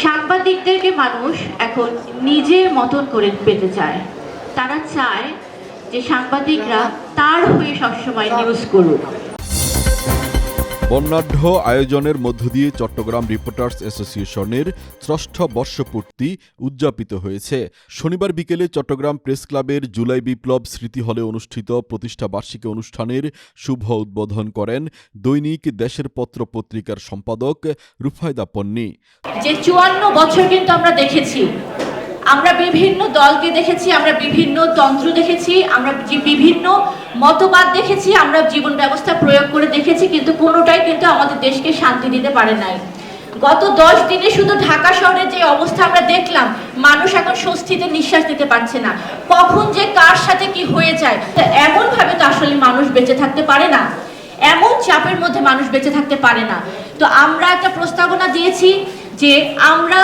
সাংবাদিকদেরকে মানুষ এখন নিজের মতন করে পেতে চায়। তারা চায় যে সাংবাদিকরা তার হয়ে সবসময় নিউজ করুক। বর্ণাঢ্য আয়োজনের মধ্য দিয়ে চট্টগ্রাম রিপোর্টার্স অ্যাসোসিয়েশনের ষষ্ঠ বর্ষপূর্তি উদযাপিত হয়েছে। শনিবার বিকেলে চট্টগ্রাম প্রেস ক্লাবের জুলাই বিপ্লব স্মৃতি হলে অনুষ্ঠিত প্রতিষ্ঠা বার্ষিকী অনুষ্ঠানের শুভ উদ্বোধন করেন দৈনিক দেশের পত্র পত্রিকার সম্পাদক রুফায়দা পন্নী। যে চুয়ান্ন বছর কিন্তু আমরা দেখেছি আমরা বিভিন্ন দলকে দেখেছি, আমরা বিভিন্ন তন্ত্র দেখেছি, আমরা বিভিন্ন মতবাদ দেখেছি, আমরা জীবন ব্যবস্থা প্রয়োগ করে দেখেছি, কিন্তু কোনোটাই কিন্তু আমাদের দেশকে শান্তি দিতে পারে নাই। গত দশ দিনে শুধু ঢাকা শহরের যে অবস্থা আমরা দেখলাম, মানুষ এখন স্বস্তিতে নিঃশ্বাস নিতে পারছে না। কখন যে কার সাথে কি হয়ে যায়, তা এমন ভাবে তো আসলে মানুষ বেঁচে থাকতে পারে না। এমন চাপের মধ্যে মানুষ বেঁচে থাকতে পারে না। তো আমরা একটা প্রস্তাবনা দিয়েছি যে আমরা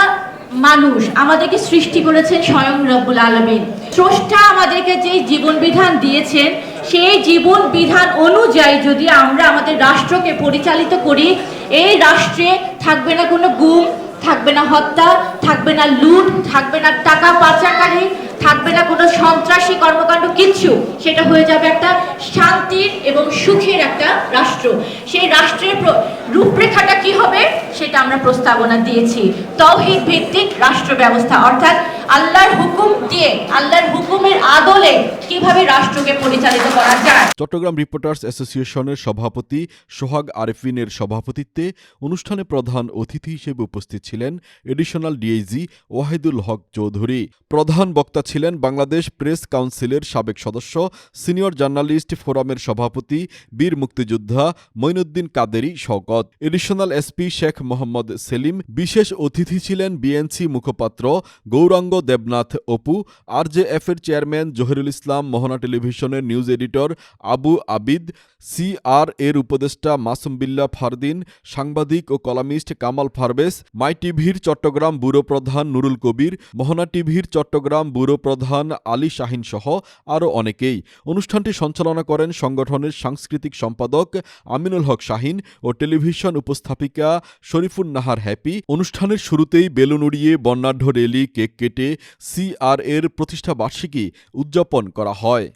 মানুষ আমাদেরকে সৃষ্টি করেছেন স্বয়ং রব্বুল আলমিন। স্রষ্টা আমাদেরকে যে জীবন বিধান দিয়েছেন, সেই জীবন বিধান অনুযায়ী যদি আমরা আমাদের রাষ্ট্রকে পরিচালিত করি, এই রাষ্ট্রে থাকবে না কোনো গুম, থাকবে না হত্যা, থাকবে না লুট, থাকবে না টাকা পাচারকারী, থাকবে না কোনো সন্ত্রাসী কর্মকাণ্ড, কিচ্ছু। সেটা হয়ে যাবে একটা শান্তির এবং সুখের একটা রাষ্ট্র। সেই রাষ্ট্রের রূপরেখাটা কি হবে? সেটা আমরা প্রস্তাবনা দিয়েছি। তৌহিদ ভিত্তিক রাষ্ট্র ব্যবস্থা অর্থাৎ আল্লাহর হুকুম দিয়ে, আল্লাহর হুকুমের আদলে কীভাবে রাষ্ট্রকে পরিচালিত করা যায়? চট্টগ্রাম রিপোর্টার্স অ্যাসোসিয়েশনের সভাপতি সোহাগ আরেফিনের সভাপতিত্বে অনুষ্ঠানে প্রধান অতিথি হিসেবে উপস্থিত ছিলেন এডিশনাল ডিআইজি ওয়াহিদুল হক চৌধুরী। প্রধান বক্তা ছিলেন বাংলাদেশ প্রেস কাউন্সিলের সাবেক সদস্য, সিনিয়র জার্নালিস্ট ফোরামের সভাপতি, বীর মুক্তিযোদ্ধা মঈনুদ্দিন কাদেরী শওকত। এডিশনাল এসপি শেখ মোহাম্মদ সেলিম, বিশেষ অতিথি ছিলেন বিএনসি মুখপাত্র গৌরাঙ্গ দেবনাথ অপু আরজেএফ এর চেয়ারম্যান জহিরুল ইসলাম, মোহনা টেলিভিশনের news editor Abu Abid CR এর উপদেষ্টা মাসুম বিল্লা ফারদিন, সাংবাদিক ও কলামিস্ট কামাল ফারবেস, মাই টিভির চট্টগ্রাম ব্যুরো প্রধান নুরুল কবির, মোহনা টিভির চট্টগ্রাম ব্যুরো প্রধান আলী শাহিন সহ আরও অনেকেই। অনুষ্ঠানটি সঞ্চালনা করেন সংগঠনের সাংস্কৃতিক সম্পাদক আমিনুল হক শাহিন ও টেলিভিশন উপস্থাপিকা শরীফুন নাহার হ্যাপি। অনুষ্ঠানের শুরুতেই বেলুন উড়িয়ে বর্ণাঢ্য রেলি, কেক কেটে সিআর এর প্রতিষ্ঠা বার্ষিকী উদযাপন করা হয়।